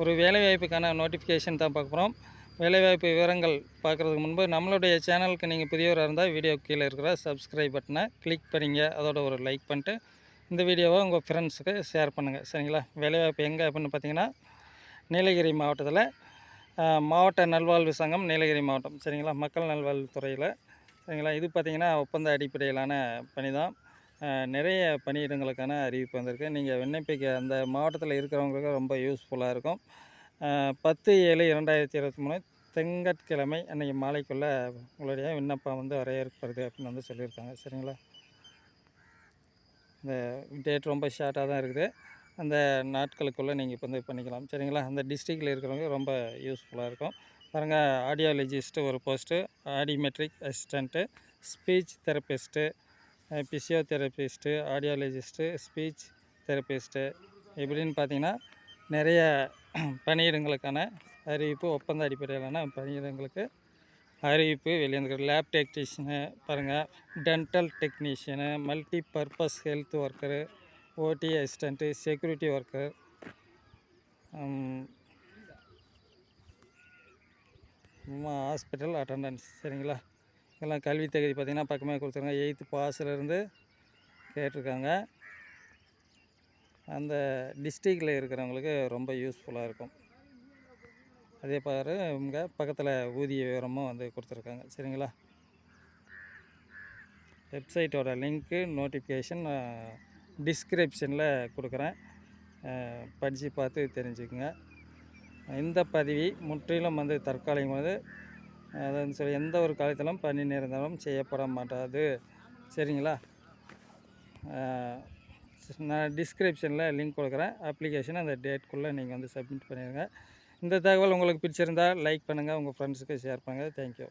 ஒரு வேலைவாய்ப்புக்கான நோட்டிஃபிகேஷன் தான் பார்க்க போகிறோம் வேலைவாய்ப்பு விவரங்கள் பார்க்குறதுக்கு முன்பு நம்மளுடைய சேனலுக்கு நீங்கள் புதியவராக இருந்தால் வீடியோ கீழே இருக்கிற சப்ஸ்கிரைப் பட்டனை கிளிக் பண்ணிங்க. அதோட ஒரு லைக் பண்ணிட்டு இந்த வீடியோவை உங்கள் ஃப்ரெண்ட்ஸுக்கு ஷேர் பண்ணுங்கள் சரிங்களா? வேலைவாய்ப்பு எங்கே அப்படின்னு பார்த்தீங்கன்னா நீலகிரி மாவட்டத்தில் மாவட்ட நல்வாழ்வு சங்கம் நீலகிரி மாவட்டம். சரிங்களா? மக்கள் நல்வாழ்வுத்துறையில். சரிங்களா? இது பார்த்திங்கன்னா ஒப்பந்த அடிப்படையிலான பணி தான் நிறைய பணியிடங்களுக்கான அறிவிப்பு வந்திருக்கு. நீங்கள் விண்ணப்பிக்க அந்த மாவட்டத்தில் இருக்கிறவங்களுக்கு ரொம்ப யூஸ்ஃபுல்லாக இருக்கும். பத்து ஏழு இரண்டாயிரத்தி இருபத்தி மூணு திங்கட்கிழமை அன்றைக்கி மாலைக்குள்ளே உங்களுடைய விண்ணப்பம் வந்து வரையறுக்கிறது அப்படின்னு வந்து சொல்லியிருக்காங்க. சரிங்களா? இந்த டேட் ரொம்ப ஷார்ட்டாக தான் இருக்குது. அந்த நாட்களுக்குள்ளே நீங்கள் இப்போ வந்து பண்ணிக்கலாம். சரிங்களா? அந்த டிஸ்ட்ரிக்டில் இருக்கிறவங்க ரொம்ப யூஸ்ஃபுல்லாக இருக்கும். பாருங்கள் ஆடியாலஜிஸ்ட்டு ஒரு post audiometric assistant speech therapist physiotherapist audiologist speech therapist எப்படின்னு பார்த்தீங்கன்னா நிறைய பணியிடங்களுக்கான அறிவிப்பு ஒப்பந்த அடிப்படையிலான பணியிடங்களுக்கு அறிவிப்பு வெளியே லேப் டெக்னீஷியனு பாருங்கள் dental technician multi purpose health worker OT assistant security worker hospital attendants சரிங்களா? எல்லாம் கல்வி தகுதி பார்த்திங்கன்னா பக்கமே கொடுத்துருக்காங்க எயித்து பாஸ்லேருந்து கேட்டிருக்காங்க. அந்த டிஸ்ட்ரிக்டில் இருக்கிறவங்களுக்கு ரொம்ப யூஸ்ஃபுல்லாக இருக்கும். அதே பாரு இங்கே பக்கத்தில் ஊதிய விவரமும் வந்து கொடுத்துருக்காங்க. சரிங்களா? வெப்சைட்டோட லிங்க்கு நோட்டிஃபிகேஷன் டிஸ்கிரிப்ஷனில் கொடுக்குறேன். படித்து பார்த்து தெரிஞ்சுக்குங்க. இந்த பதவி முற்றிலும் வந்து தற்காலிகமானது அதான் சொல்லி எந்த ஒரு காலத்திலும் பணி நிரந்தரம் செய்யப்பட மாட்டாது. சரிங்களா? நான் டிஸ்கிரிப்ஷனில் லிங்க் கொடுக்குறேன். அப்ளிகேஷன் அந்த டேட்குள்ளே நீங்கள் வந்து சப்மிட் பண்ணிடுங்க இந்த தகவல் உங்களுக்கு பிடிச்சிருந்தா லைக் பண்ணுங்கள் உங்கள் ஃப்ரெண்ட்ஸுக்கு ஷேர் பண்ணுங்கள் தேங்க்யூ